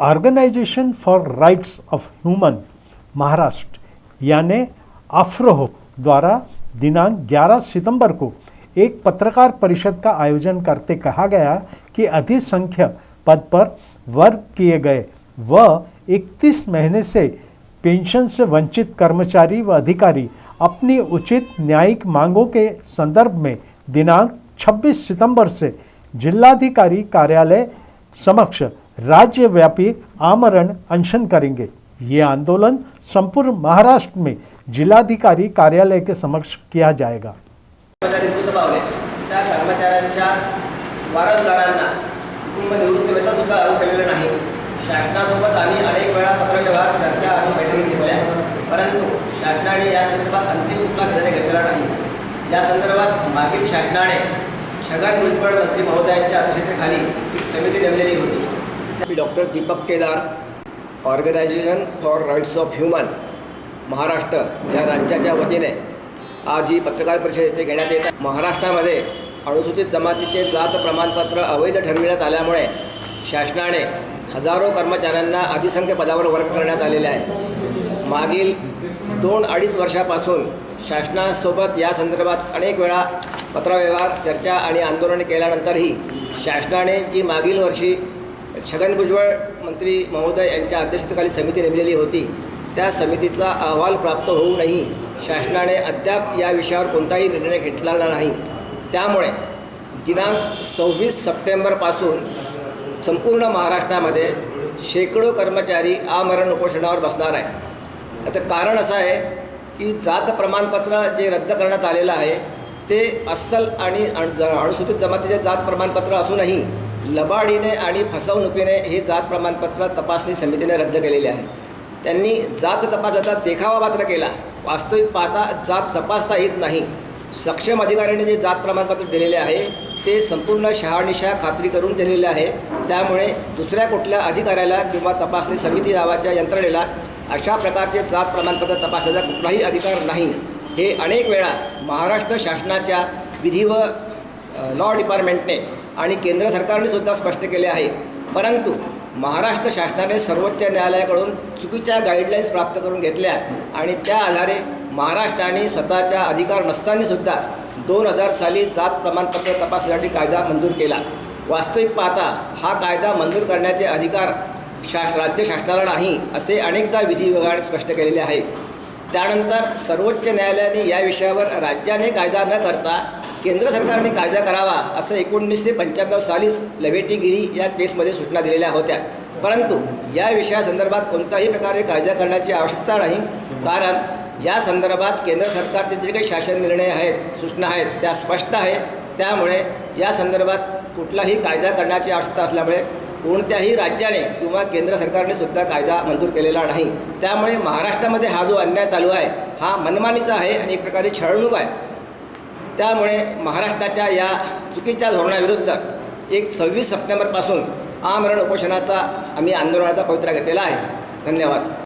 Organisation for rights of human, Maharashtra, यानी आफ्रोह द्वारा दिनांक 11 सितंबर को एक पत्रकार परिषद का आयोजन करते कहा गया कि अधिसंख्य पद पर वर्ग किए गए व 31 महीने से पेंशन से वंचित कर्मचारी व अधिकारी अपनी उचित न्यायिक मांगों के संदर्भ में दिनांक 26 सितंबर से जिलाधिकारी कार्यालय समक्ष राज्यव्यापी आमरण अनशन करेंगे। ये आंदोलन संपूर्ण महाराष्ट्र में जिलाधिकारी कार्यालय के समक्ष किया जाएगा। कर्मचाऱ्यांच्या संदर्भात अंतिम निर्णय छगन भुजबळ मंत्री महोदयांच्या अध्यक्षतेखाली एक समिती नेमलेली होती. मी doctor Deepak Kedar organisation for rights of human Maharashtra या राज्याच्या वतीने आज ही पत्रकार परिषद येथे घेण्यात येत आहे. महाराष्ट्रामध्ये अनुसूचित जमातीचे जात प्रमाणपत्र अवैध ठरविण्यात आल्यामुळे शासनाने हजारो कर्मचाऱ्यांना अधिसंख्य पदावर वर्ग करण्यात आलेले आहे. मागील दोन अडीच वर्षापासून शासनासोबत या संदर्भात अनेक वेळा पत्रव्यवहार चर्चा आणि आंदोलने केल्यानंतरही शासनाने जी मागील वर्षी छगन भुजबळ मंत्री महोदय यांच्या अध्यक्षतेखाली समिती नेमलेली होती. त्या समितीचा अहवाल प्राप्त होऊनही शासनाने अद्याप या विषयावर कोणताही निर्णय घेतलेला नाही. त्यामुळे दिनांक सव्वीस सप्टेंबरपासून संपूर्ण महाराष्ट्रामध्ये शेकडो कर्मचारी आमरण उपोषणावर बसणार आहे त्याचं कारण असं आहे की जात प्रमाणपत्र जे रद्द करण्यात आलेलं आहे ते अस्सल आणि अनुसूचित जमातीचे जात प्रमाणपत्र असूनही लबाडीने आणि फसवणुकीने हे जात प्रमाणपत्र तपासणी समितीने रद्द केलेले आहे. त्यांनी जात तपासाचा देखावा मात्र केला. वास्तविक पाहता जात तपासता येत नाही. सक्षम अधिकाऱ्यांनी जे जात प्रमाणपत्र दिलेले आहे ते संपूर्ण शहानिशा खात्री करून दिलेले आहे. त्यामुळे दुसऱ्या कुठल्या अधिकाऱ्याला किंवा तपासणी समिती नावाच्या यंत्रणेला अशा प्रकारचे जात प्रमाणपत्र तपासण्याचा कुठलाही अधिकार नाही. हे अनेक वेळा महाराष्ट्र शासनाच्या विधी व लॉ डिपार्टमेंटने आणि केंद्र सरकारने सुद्धा स्पष्ट केले आहे. परंतु महाराष्ट्र शासनाने सर्वोच्च न्यायालयाकडून चुकीच्या गाईडलाईन्स प्राप्त करून घेतल्या आणि त्या आधारे महाराष्ट्राने स्वतःच्या अधिकार नसतानासुद्धा दोन हजार साली जात प्रमाणपत्र तपासण्यासाठी कायदा मंजूर केला. वास्तविक पाहता हा कायदा मंजूर करण्याचे अधिकार शास राज्य शासनाला नाही असे अनेकदा विधी विभागाने स्पष्ट केलेले आहे. त्यानंतर सर्वोच्च न्यायालयाने या विषयावर राज्याने कायदा न करता केंद्र सरकारने कायदा करावा असं एकोणीसशे पंच्याण्णव सालीच लवेटीगिरी या केसमध्ये सूचना दिलेल्या होत्या. परंतु या विषयासंदर्भात कोणत्याही प्रकारे कायदा करण्याची आवश्यकता नाही. कारण या संदर्भात केंद्र सरकारचे जे काही शासन निर्णय आहेत सूचना आहेत त्या स्पष्ट आहे त्यामुळे या संदर्भात कुठलाही कायदा करण्याची आवश्यकता असल्यामुळे कोणत्याही राज्याने किंवा केंद्र सरकारने सुद्धा कायदा मंजूर केलेला नाही. त्यामुळे महाराष्ट्रामध्ये हा जो अन्याय चालू आहे हा मनमानीचा आहे आणि एक प्रकारे छळणूक आहे. त्यामुळे महाराष्ट्राच्या या चुकीच्या धोरणाविरुद्ध एक सव्वीस सप्टेंबरपासून आमरण उपोषणाचा आम्ही आंदोलनाचा पवित्रा घेतलेला आहे. धन्यवाद.